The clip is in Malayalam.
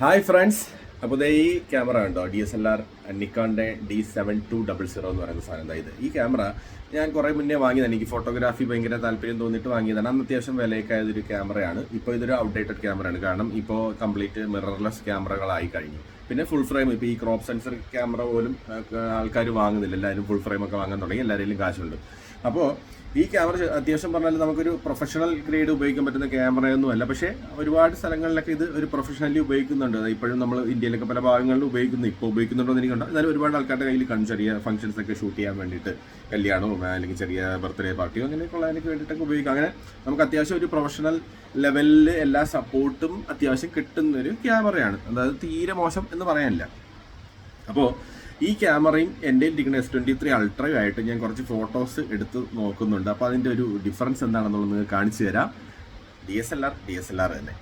ഹായ് ഫ്രണ്ട്സ് അപ്പോൾ ഇതേ ഈ ക്യാമറ ഉണ്ടോ D S L R നിക്കോണിന്റെ D seven two double zero എന്ന് പറയുന്ന സാധനം. ഇത് ഈ ക്യാമറ ഞാൻ കുറേ മുന്നേ വാങ്ങിയതാണ്. എനിക്ക് ഫോട്ടോഗ്രാഫി ഭയങ്കര താല്പര്യം തോന്നിയിട്ട് വാങ്ങിയതാണ്. അന്ന് അത്യാവശ്യം വിലയൊക്കെ ആയതൊരു ക്യാമറയാണ് ഇപ്പോൾ ഇതൊരു ഔട്ട്ഡേറ്റഡ് ക്യാമറയാണ് കാരണം ഇപ്പോൾ കംപ്ലീറ്റ് മിറർലെസ് ക്യാമറകളായി കഴിഞ്ഞു. പിന്നെ ഫുൾ ഫ്രെയിം ഇപ്പോൾ ഈ ക്രോപ്പ് സെൻസർ ക്യാമറ പോലും ആൾക്കാർ വാങ്ങുന്നില്ല. എല്ലാവരും ഫുൾ ഫ്രെയിം ഒക്കെ വാങ്ങാൻ തുടങ്ങി. എല്ലാവരെയും കാശുണ്ട്. അപ്പോൾ ഈ ക്യാമറ അത്യാവശ്യം പറഞ്ഞാൽ നമുക്കൊരു പ്രൊഫഷണൽ ഗ്രേഡ് ഉപയോഗിക്കാൻ പറ്റുന്ന ക്യാമറയൊന്നും അല്ല പക്ഷേ ഒരുപാട് സ്ഥലങ്ങളിലൊക്കെ ഇത് ഒരു പ്രൊഫഷണലി ഉപയോഗിക്കുന്നുണ്ട്. ഇപ്പോഴും നമ്മൾ ഇന്ത്യയിലൊക്കെ പല ഭാഗങ്ങളിലും ഉപയോഗിക്കുന്നു ഇപ്പോൾ ഉപയോഗിക്കുന്നുണ്ടോ എന്ന് എനിക്കുണ്ട് എന്നാലും ഒരുപാട് ആൾക്കാരുടെ കയ്യിൽ കണ്ട് ചെറിയ ഫംഗ്ഷൻസ് ഒക്കെ ഷൂട്ട് ചെയ്യാൻ വേണ്ടിയിട്ട് കല്യാണവും അല്ലെങ്കിൽ ചെറിയ ബർത്ത്ഡേ പാർട്ടിയോ അങ്ങനെയൊക്കെയുള്ള അതിനൊക്കെ വേണ്ടിയിട്ടൊക്കെ ഉപയോഗിക്കാം. അങ്ങനെ നമുക്ക് അത്യാവശ്യം ഒരു പ്രൊഫഷണൽ ലെവലിൽ എല്ലാ സപ്പോർട്ടും അത്യാവശ്യം കിട്ടുന്നൊരു ക്യാമറയാണ്. അതായത് തീരെ മോശം എന്ന് പറയാനില്ല. അപ്പോൾ ഈ ക്യാമറയും എന്റെ ഇരിക്കുന്ന എസ് ട്വന്റി ത്രീ അൾട്രയും ആയിട്ട് ഞാൻ കുറച്ച് ഫോട്ടോസ് എടുത്ത് നോക്കുന്നുണ്ട്. അപ്പോൾ അതിന്റെ ഒരു ഡിഫറൻസ് എന്താണെന്നുള്ളത് നിങ്ങൾക്ക് കാണിച്ചു തരാം. D S L R D S L R തന്നെ.